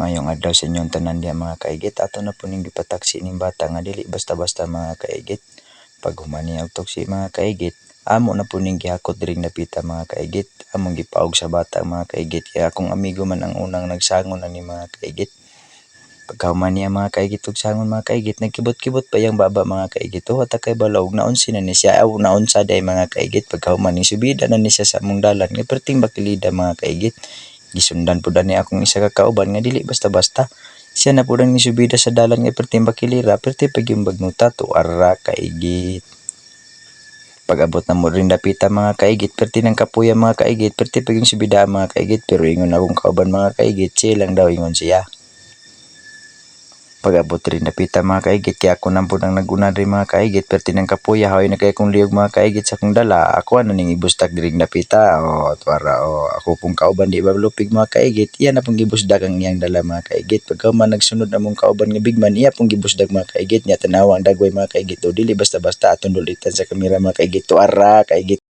Mayong adlaw sa inyong tanan diha mga kaigit. Ato na po ning gipataksi ning bata nga dili basta-basta mga kaigit. Pag humani og tuksi mga kaigit, amo na po ning gihakot diring napita mga kaigit. Among gipaog sa bata mga kaigit. Kaya akong amigo man ang unang nagsangon ani mga kaigit. Pagka humani ang mga kaigit ug sangon mga kaigit, nagkibot-kibot pa yang baba mga kaigit. Oh, ta kay balog naunsi na ni siya. Aw naunsa day mga kaigit pagka humani subida na ni siya sa among dalan. Nga perting bakilida mga kaigit. Gisundan po ni akong isa ka kauban nga dili basta-basta. Siya na po ni subida sa dalan nga perting bakilira, perti pag yung bagnuta to ara kaigit. Pag-abot na mo rin dapita mga kaigit, perti ng kapuya mga kaigit, perti pag yung subida mga kaigit, pero ingon akong kauban mga kaigit, siya lang daw ingon siya. Pag-abot rin napita mga kaigit, kaya ako nang po nang naguna rin mga kaigit, perti ng kapuya, haway na kaya kong liyog mga kaigit sa kong dala, ako ano ning ibustak diring napita, o tuwara, o ako pong kauban di ba lupig mga kaigit, iya na pong gibusdak ang iyang dala mga kaigit, pagka man nagsunod na mong kauban nga bigman, iya pong gibusdak mga kaigit, niya tanawa ang dagway mga kaigit, o dili basta-basta atong dulitan sa kamera mga kaigit, tuwara kaigit.